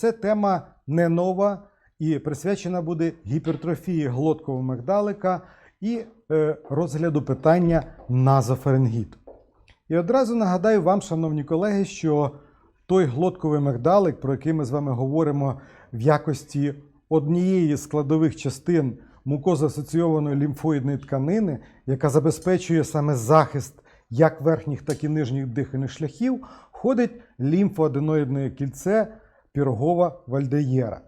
Це тема не нова і присвячена буде гіпертрофії глоткового мигдалика і е, розгляду питання назофарингіту. І одразу нагадаю вам, шановні колеги, що той глотковий мигдалик, про який ми з вами говоримо в якості однієї з складових частин мукозоасоційованої лімфоїдної тканини, яка забезпечує саме захист як верхніх, так і нижніх дихальних шляхів, входить лімфоаденоїдне кільце пірогова вальдеєра.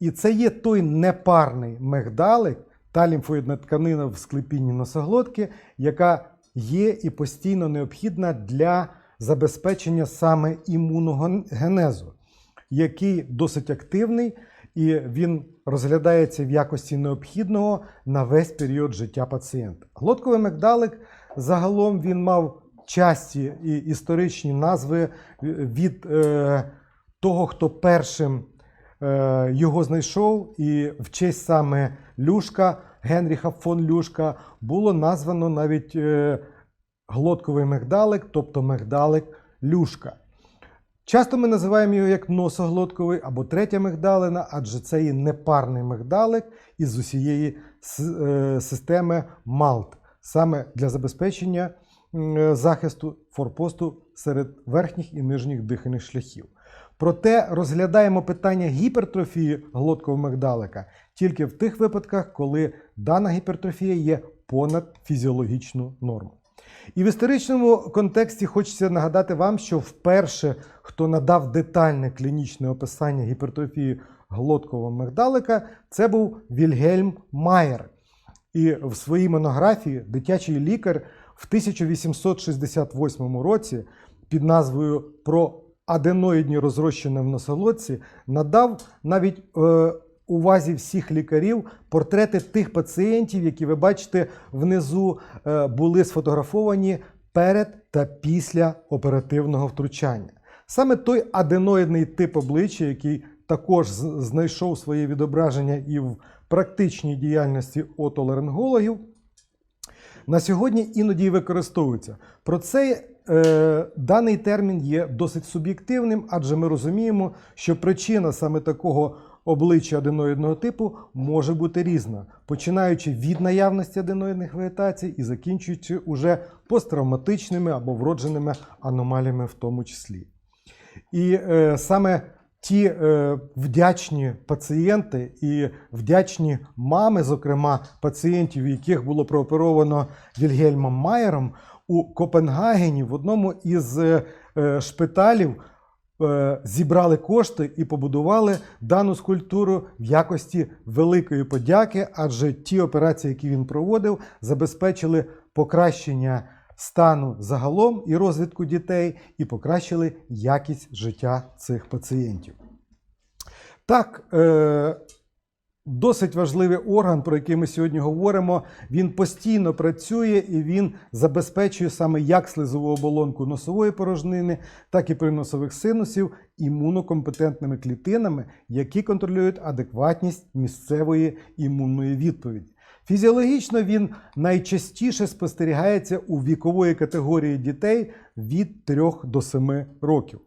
І це є той непарний мигдалик, та лімфоїдна тканина в склепінні носоглотки, яка є і постійно необхідна для забезпечення саме імуногенезу, який досить активний і він розглядається в якості необхідного на весь період життя пацієнта. Глотковий мигдалик загалом він мав часті і історичні назви від е, того, хто першим е, його знайшов, і в честь саме Люшка, Генріха фон Люшка, було названо навіть е, глотковий мигдалик, тобто мигдалик Люшка. Часто ми називаємо його як носоглотковий або третя мигдалина, адже це є непарний мигдалик із усієї е, системи МАЛТ, саме для забезпечення захисту форпосту серед верхніх і нижніх дихальних шляхів. Проте розглядаємо питання гіпертрофії глоткового мигдалика тільки в тих випадках, коли дана гіпертрофія є понад фізіологічну норму. І в історичному контексті хочеться нагадати вам, що вперше, хто надав детальне клінічне описання гіпертрофії глоткового мигдалика, це був Вільгельм Майер. І в своїй монографії дитячий лікар в 1868 році під назвою Про аденоїдні розрощення в носолодці надав навіть е, увазі всіх лікарів портрети тих пацієнтів, які ви бачите внизу, е, були сфотографовані перед та після оперативного втручання. Саме той аденоїдний тип обличчя, який також знайшов своє відображення і в практичній діяльності отоларингологів, на сьогодні іноді використовується. Про це даний термін є досить суб'єктивним, адже ми розуміємо, що причина саме такого обличчя аденоїдного типу може бути різна, починаючи від наявності аденоїдних вегетацій і закінчуючи уже посттравматичними або вродженими аномаліями в тому числі. І е, саме ті е, вдячні пацієнти і вдячні мами, зокрема пацієнтів, яких було прооперовано Вільгельмом Майером у Копенгагені в одному із е, е, шпиталів. е, Зібрали кошти і побудували дану скульптуру в якості великої подяки, адже ті операції, які він проводив, забезпечили покращення стану загалом і розвитку дітей, і покращили якість життя цих пацієнтів. Так, досить важливий орган, про який ми сьогодні говоримо. Він постійно працює і він забезпечує саме як слизову оболонку носової порожнини, так і приносових синусів імунокомпетентними клітинами, які контролюють адекватність місцевої імунної відповіді. Фізіологічно він найчастіше спостерігається у вікової категорії дітей від 3 до 7 років.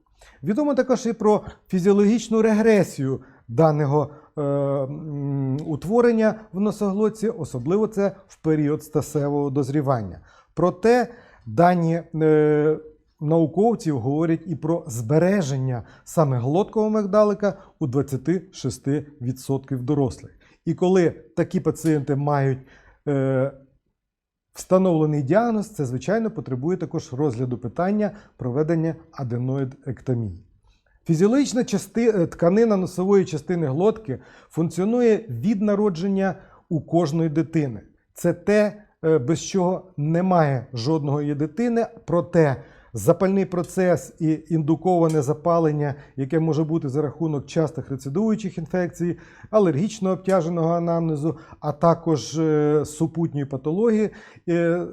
Відомо також і про фізіологічну регресію даного е, утворення в носоглотці, особливо це в період стасевого дозрівання. Проте дані е, науковців говорять і про збереження саме глоткового мигдалика у 26% дорослих. І коли такі пацієнти мають е, встановлений діагноз, це звичайно потребує також розгляду питання проведення аденоїдектомії. Фізіологічна части, е, тканина носової частини глотки функціонує від народження у кожної дитини. Це те, е, без чого немає жодного її дитини, проте запальний процес і індуковане запалення, яке може бути за рахунок частих рецидуючих інфекцій, алергічно обтяженого анамнезу, а також е, супутньої патології,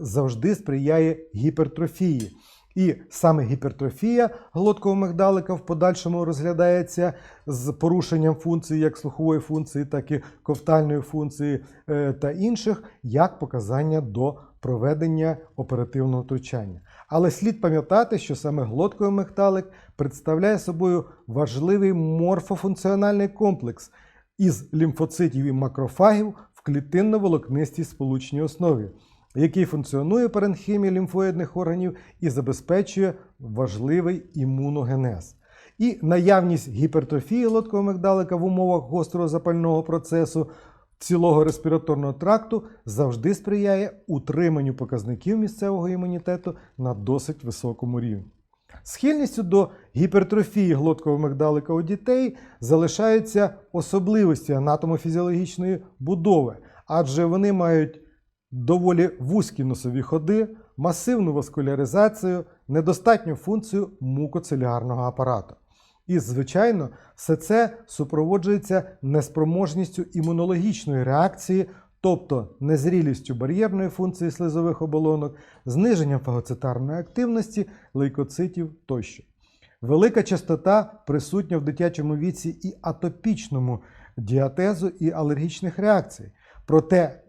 завжди сприяє гіпертрофії. І саме гіпертрофія глоткового мигдалика в подальшому розглядається з порушенням функцій як слухової функції, так і ковтальної функції е, та інших, як показання до проведення оперативного втручання. Але слід пам'ятати, що саме глотковий мигдалик представляє собою важливий морфофункціональний комплекс із лімфоцитів і макрофагів в клітинно-волокнистій сполучній основі, який функціонує при енхімії лімфоїдних органів і забезпечує важливий імуногенез. І наявність гіпертрофії лоткового мигдалика в умовах гострого запального процесу цілого респіраторного тракту завжди сприяє утриманню показників місцевого імунітету на досить високому рівні. Схильністю до гіпертрофії глоткового мигдалика у дітей залишаються особливості анатомофізіологічної будови, адже вони мають доволі вузькі носові ходи, масивну васкуляризацію, недостатню функцію мукоцелярного апарату. І, звичайно, все це супроводжується неспроможністю імунологічної реакції, тобто незрілістю бар'єрної функції слизових оболонок, зниженням фагоцитарної активності, лейкоцитів тощо. Велика частота присутня в дитячому віці і атопічному діатезу і алергічних реакцій. Проте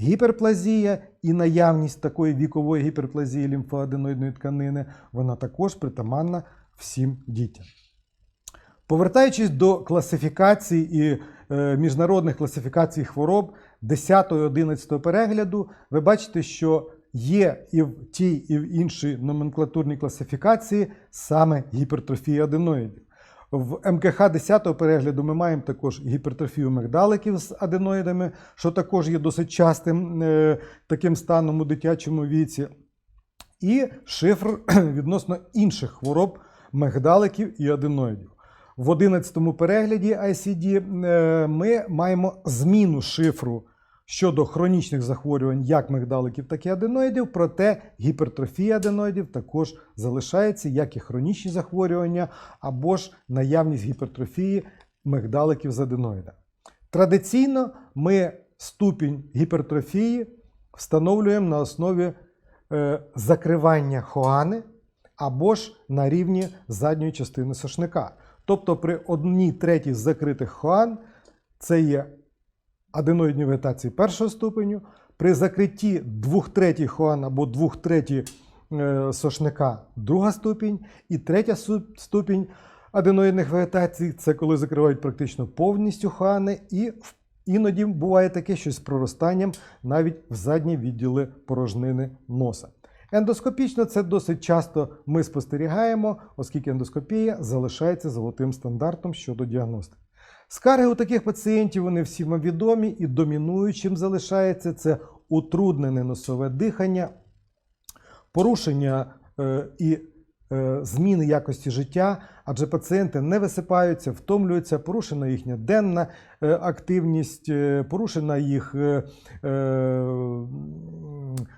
гіперплазія і наявність такої вікової гіперплазії лімфоаденоїдної тканини, вона також притаманна всім дітям. Повертаючись до класифікації і е, міжнародних класифікацій хвороб 10-11 перегляду, ви бачите, що є і в тій, і в іншій номенклатурній класифікації саме гіпертрофія аденоїдів. В МКХ 10-го перегляду ми маємо також гіпертрофію мигдаликів з аденоїдами, що також є досить частим е, таким станом у дитячому віці. І шифр відносно інших хвороб мигдаликів і аденоїдів. В 11-му перегляді ICD е, ми маємо зміну шифру щодо хронічних захворювань як мигдаликів, так і аденоїдів, проте гіпертрофія аденоїдів також залишається, як і хронічні захворювання, або ж наявність гіпертрофії мигдаликів з аденоїда. Традиційно ми ступінь гіпертрофії встановлюємо на основі е, закривання хоани або ж на рівні задньої частини сошника. Тобто при одній третій закритих хоан це є аденоїдні вегетації першого ступеню, при закритті двох третіх хоан або двох третіх е, сошника друга ступінь, і третя ступінь аденоїдних вегетацій це коли закривають практично повністю хоани, і іноді буває таке щось з проростанням навіть в задні відділи порожнини носа. Ендоскопічно це досить часто ми спостерігаємо, оскільки ендоскопія залишається золотим стандартом щодо діагностики. Скарги у таких пацієнтів вони всі вам відомі і домінуючим залишається. Це утруднене носове дихання, порушення е, і зміни якості життя, адже пацієнти не висипаються, втомлюються, порушена їхня денна е, активність, е, порушена їх е, е,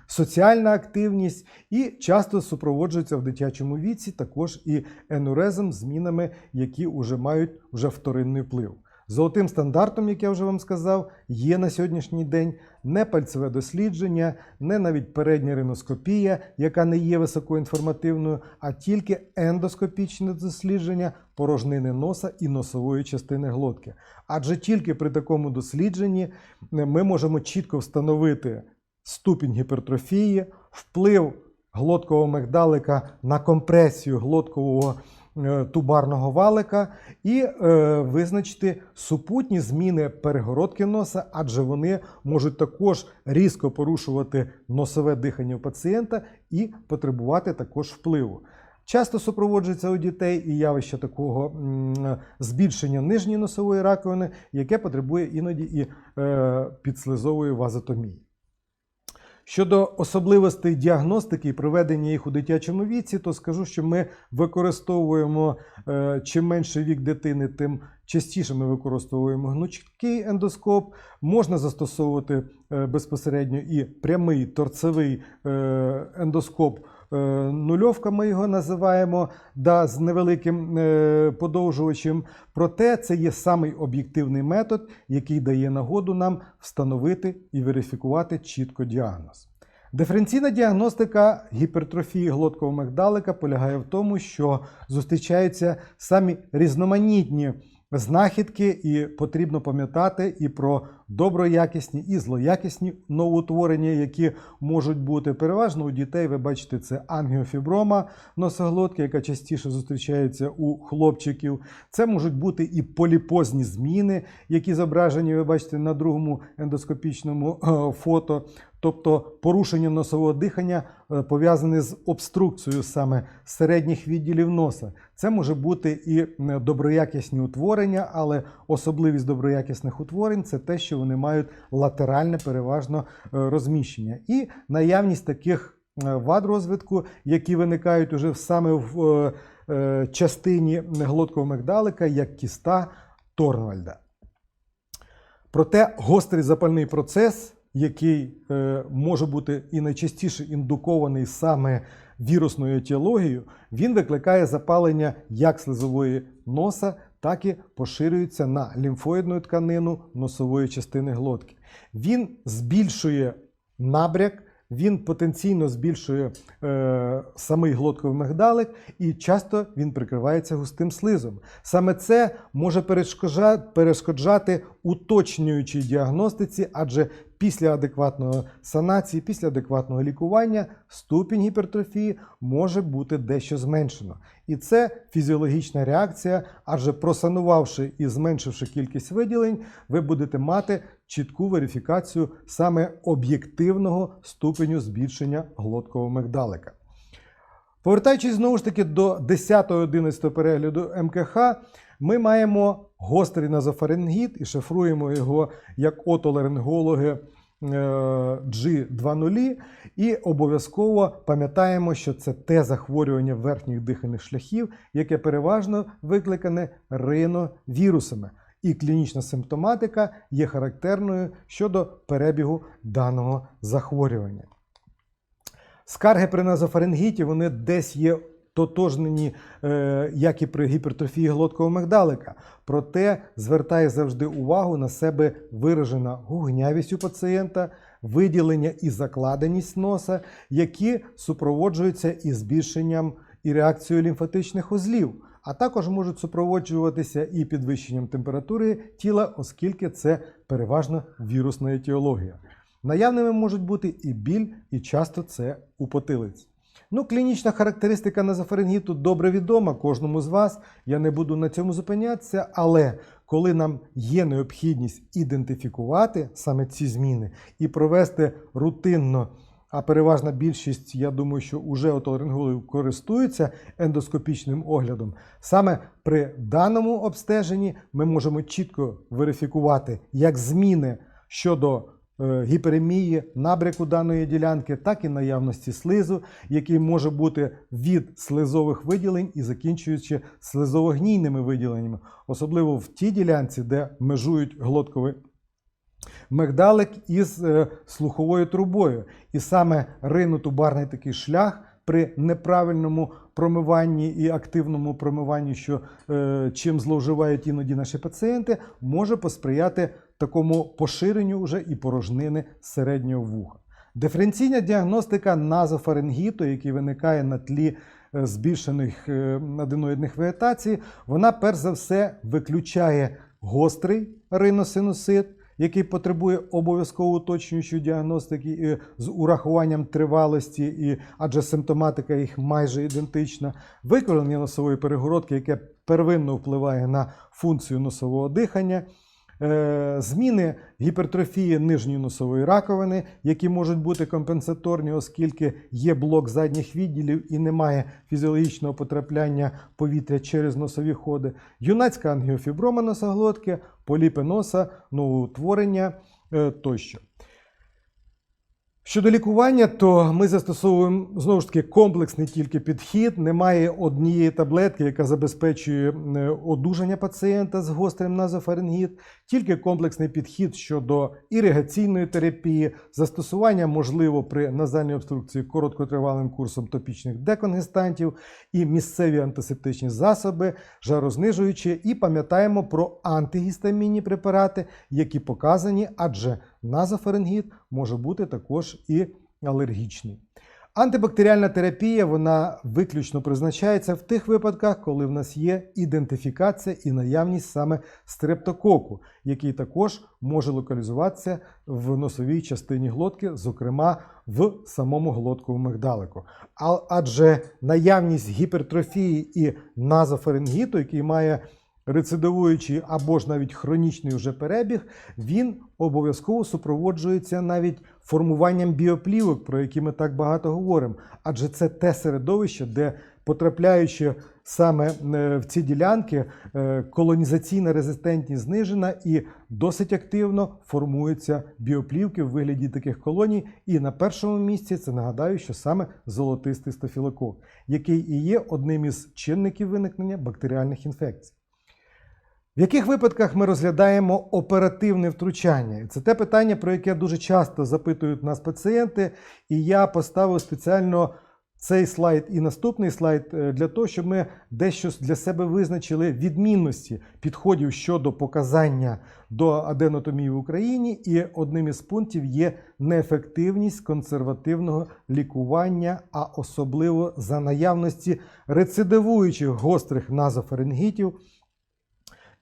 соціальна активність і часто супроводжуються в дитячому віці також і енурезм змінами, які вже мають вже вторинний вплив. Золотим стандартом, як я вже вам сказав, є на сьогоднішній день не пальцеве дослідження, не навіть передня риноскопія, яка не є високоінформативною, а тільки ендоскопічне дослідження порожнини носа і носової частини глотки. Адже тільки при такому дослідженні е, ми можемо чітко встановити ступінь гіпертрофії, вплив глоткового мигдалика на компресію глоткового тубарного валика і е, визначити супутні зміни перегородки носа, адже вони можуть також різко порушувати носове дихання у пацієнта і потребувати також впливу. Часто супроводжується у дітей і явище такого збільшення нижньої носової раковини, яке потребує іноді і е, підслизової вазотомії. Щодо особливостей діагностики і проведення їх у дитячому віці, то скажу, що ми використовуємо е, чим менший вік дитини, тим частіше ми використовуємо гнучкий ендоскоп. Можна застосовувати е, безпосередньо і прямий торцевий е, ендоскоп. Е, Нульовка ми його називаємо да, з невеликим е, подовжувачем. Проте це є самий об'єктивний метод, який дає нагоду нам встановити і верифікувати чітко діагноз. Диференційна діагностика гіпертрофії глоткового мигдалика полягає в тому, що зустрічаються самі різноманітні знахідки, і потрібно пам'ятати і про доброякісні і злоякісні новоутворення, які можуть бути переважно у дітей. Ви бачите, це ангіофіброма носоглотки, яка частіше зустрічається у хлопчиків. Це можуть бути і поліпозні зміни, які зображені, ви бачите, на другому ендоскопічному е, фото. Тобто порушення носового дихання е, пов'язане з обструкцією саме середніх відділів носа. Це може бути і доброякісні утворення, але особливість доброякісних утворень це те, що вони мають латеральне переважно е, розміщення. І наявність таких е, вад розвитку, які виникають уже саме в е, частині глоткового мигдалика, як кіста Торнвальда. Проте гострий запальний процес, який може бути і найчастіше індукований саме вірусною етіологією, він викликає запалення як слизової носа, так і поширюється на лімфоїдну тканину носової частини глотки. Він збільшує набряк, він потенційно збільшує е, самий глотковий мигдалик, і часто він прикривається густим слизом. Саме це може перешкоджати уточнюючій діагностиці, адже після адекватної санації, після адекватного лікування ступінь гіпертрофії може бути дещо зменшено. І це фізіологічна реакція, адже просанувавши і зменшивши кількість виділень, ви будете мати чітку верифікацію саме об'єктивного ступеню збільшення глоткового мигдалика. Повертаючись знову ж таки до 10-11 перегляду МКХ, ми маємо гострий назофарингіт і шифруємо його як отоларингологи е, G20 і обов'язково пам'ятаємо, що це те захворювання верхніх дихальних шляхів, яке переважно викликане риновірусами. І клінічна симптоматика є характерною щодо перебігу даного захворювання. Скарги при назофарингіті вони десь є тотожнені, е, як і при гіпертрофії глоткового мигдалика. Проте звертає завжди увагу на себе виражена гугнявість у пацієнта, виділення і закладеність носа, які супроводжуються і збільшенням і реакцією лімфатичних узлів, а також можуть супроводжуватися і підвищенням температури тіла, оскільки це переважно вірусна етіологія. Наявними можуть бути і біль, і часто це у потилиці. Ну, клінічна характеристика назофарингіту добре відома кожному з вас. Я не буду на цьому зупинятися, але коли нам є необхідність ідентифікувати саме ці зміни і провести рутинно, а переважна більшість, я думаю, що вже отоларингологів користуються ендоскопічним оглядом, саме при даному обстеженні ми можемо чітко верифікувати як зміни щодо гіперемії, набряку даної ділянки, так і наявності слизу, який може бути від слизових виділень і закінчуючи слизово-гнійними виділеннями, особливо в тій ділянці, де межують глоткові мигдалик із е, слуховою трубою. І саме ринотубарний такий шлях при неправильному промиванні і активному промиванні, що е, чим зловживають іноді наші пацієнти, може посприяти такому поширенню вже і порожнини середнього вуха. Диференційна діагностика назофарингіту, який виникає на тлі е, збільшених е, аденоїдних вегетацій, вона перш за все виключає гострий риносинусит, який потребує обов'язково уточнюючої діагностики з урахуванням тривалості, і, адже симптоматика їх майже ідентична, викривлення носової перегородки, яке первинно впливає на функцію носового дихання. Е, Зміни гіпертрофії нижньої носової раковини, які можуть бути компенсаторні, оскільки є блок задніх відділів і немає фізіологічного потрапляння повітря через носові ходи, юнацька ангіофіброма носоглотки, поліпи носа, новоутворення е, тощо. Щодо лікування, то ми застосовуємо знову ж таки комплексний тільки підхід. Немає однієї таблетки, яка забезпечує е, одужання пацієнта з гострим назофарингіт, тільки комплексний підхід щодо іригаційної терапії, застосування можливо при назальній обструкції короткотривалим курсом топічних деконгестантів і місцеві антисептичні засоби, жарознижуючі, і пам'ятаємо про антигістамінні препарати, які показані, адже назофарингіт може бути також і алергічний. Антибактеріальна терапія вона виключно призначається в тих випадках, коли в нас є ідентифікація і наявність саме стрептококу, який також може локалізуватися в носовій частині глотки, зокрема в самому глотковому мигдалику. Адже наявність гіпертрофії і назофарингіту, який має рецидивуючий або ж навіть хронічний вже перебіг, він обов'язково супроводжується навіть формуванням біоплівок, про які ми так багато говоримо. Адже це те середовище, де потрапляючи саме е, в ці ділянки, е, колонізаційна резистентність знижена і досить активно формуються біоплівки в вигляді таких колоній. І на першому місці це нагадаю, що саме золотистий стафілокок, який і є одним із чинників виникнення бактеріальних інфекцій. В яких випадках ми розглядаємо оперативне втручання? Це те питання, про яке дуже часто запитують нас пацієнти, і я поставив спеціально цей слайд і наступний слайд е, для того, щоб ми дещо для себе визначили відмінності підходів щодо показання до аденотомії в Україні. І одним із пунктів є неефективність консервативного лікування, а особливо за наявності рецидивуючих гострих назофарингітів,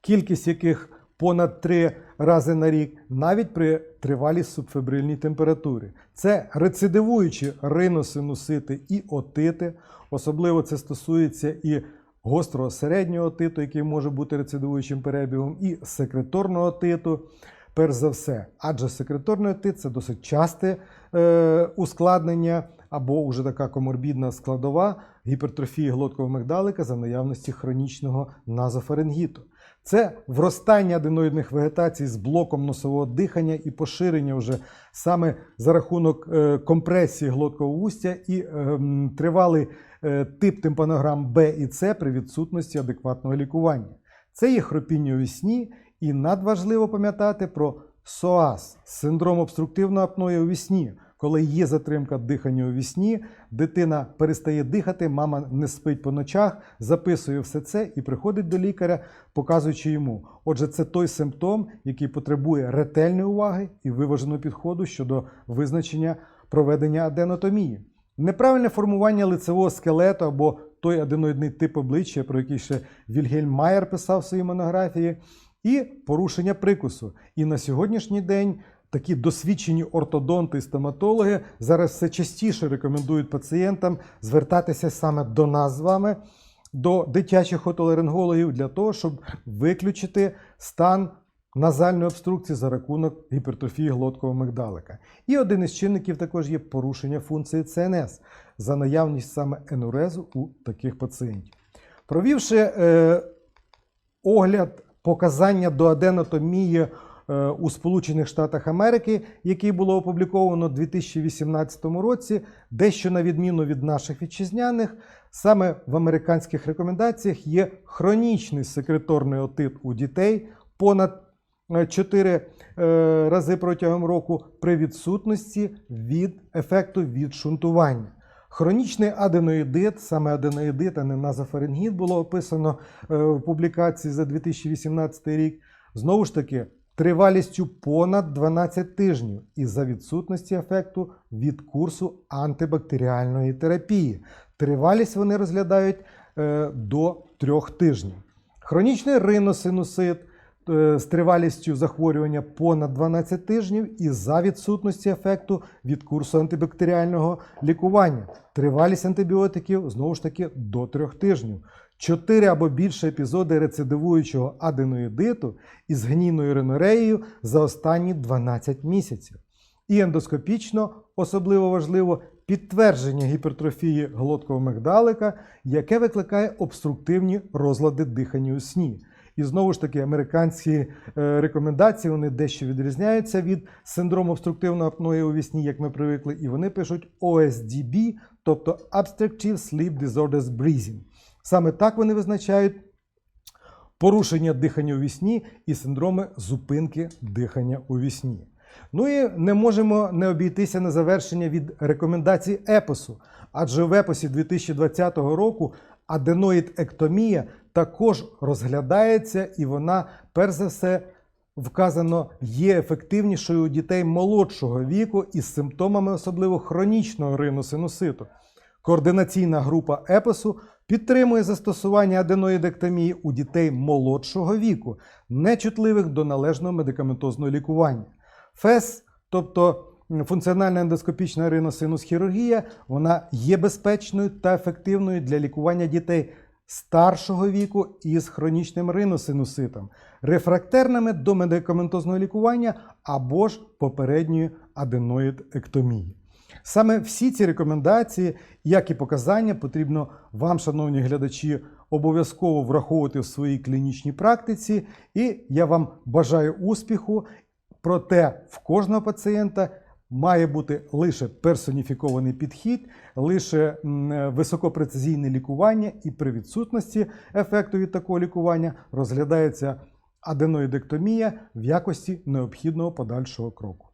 кількість яких понад 3 рази на рік, навіть при тривалій субфебрильній температурі. Це рецидивуючі риносинусити і отити. Особливо це стосується і гострого середнього отиту, який може бути рецидивуючим перебігом, і секреторного отиту. Перш за все, адже секреторний отит це досить часте е, ускладнення або вже така коморбідна складова гіпертрофії глоткового мигдалика за наявності хронічного назофарингіту. Це вростання аденоїдних вегетацій з блоком носового дихання і поширення вже саме за рахунок е, компресії глоткового устя і е, тривалий е, тип тимпанограм Б і С при відсутності адекватного лікування. Це є хропіння у вісні, і надважливо пам'ятати про СОАС синдром обструктивної апної у вісні. Коли є затримка дихання у вісні, дитина перестає дихати, мама не спить по ночах, записує все це і приходить до лікаря, показуючи йому. Отже, це той симптом, який потребує ретельної уваги і виваженого підходу щодо визначення проведення аденотомії. Неправильне формування лицевого скелету або той аденоїдний тип обличчя, про який ще Вільгельм Майер писав в своїй монографії, і порушення прикусу. І на сьогоднішній день такі досвідчені ортодонти і стоматологи зараз все частіше рекомендують пацієнтам звертатися саме до нас з вами, до дитячих отоларингологів, для того, щоб виключити стан назальної обструкції за рахунок гіпертрофії глоткового мигдалика. І один із чинників також є порушення функції ЦНС за наявність саме енурезу у таких пацієнтів. Провівши е, огляд показання до аденотомії у Сполучених Штатах Америки, який було опубліковано у 2018 році, дещо на відміну від наших вітчизняних, саме в американських рекомендаціях є хронічний секреторний отит у дітей понад 4 рази протягом року при відсутності від ефекту від шунтування. Хронічний аденоїдит, саме аденоїдит, а не назофарингіт, було описано е, в публікації за 2018 рік. Знову ж таки, тривалістю понад 12 тижнів із-за відсутності ефекту від курсу антибактеріальної терапії. Тривалість вони розглядають е, до 3 тижнів. Хронічний риносинусит е, з тривалістю захворювання понад 12 тижнів і за відсутності ефекту від курсу антибактеріального лікування. Тривалість антибіотиків знову ж таки до 3 тижнів. 4 або більше епізоди рецидивуючого аденоїдиту із гнійною ринореєю за останні 12 місяців. І ендоскопічно, особливо важливо, підтвердження гіпертрофії глоткового мигдалика, яке викликає обструктивні розлади дихання у сні. І знову ж таки, американські е, рекомендації вони дещо відрізняються від синдрому обструктивної апної у вісні, як ми привикли, і вони пишуть OSDB, тобто Obstructive Sleep Disorders Breathing. Саме так вони визначають порушення дихання у вісні і синдроми зупинки дихання у вісні. Ну і не можемо не обійтися на завершення від рекомендацій епосу, адже в епосі 2020 року аденоїд-ектомія також розглядається, і вона, перш за все, вказано є ефективнішою у дітей молодшого віку із симптомами особливо хронічного риносинуситу. Координаційна група епосу підтримує застосування аденоїдектомії у дітей молодшого віку, нечутливих до належного медикаментозного лікування. ФЕС, тобто функціональна ендоскопічна риносинус-хірургія, вона є безпечною та ефективною для лікування дітей старшого віку із хронічним риносинуситом, рефрактерними до медикаментозного лікування або ж попередньої аденоїдектомії. Саме всі ці рекомендації, як і показання, потрібно вам, шановні глядачі, обов'язково враховувати в своїй клінічній практиці. І я вам бажаю успіху. Проте в кожного пацієнта має бути лише персоніфікований підхід, лише високопрецизійне лікування, і при відсутності ефекту від такого лікування розглядається аденоїдектомія в якості необхідного подальшого кроку.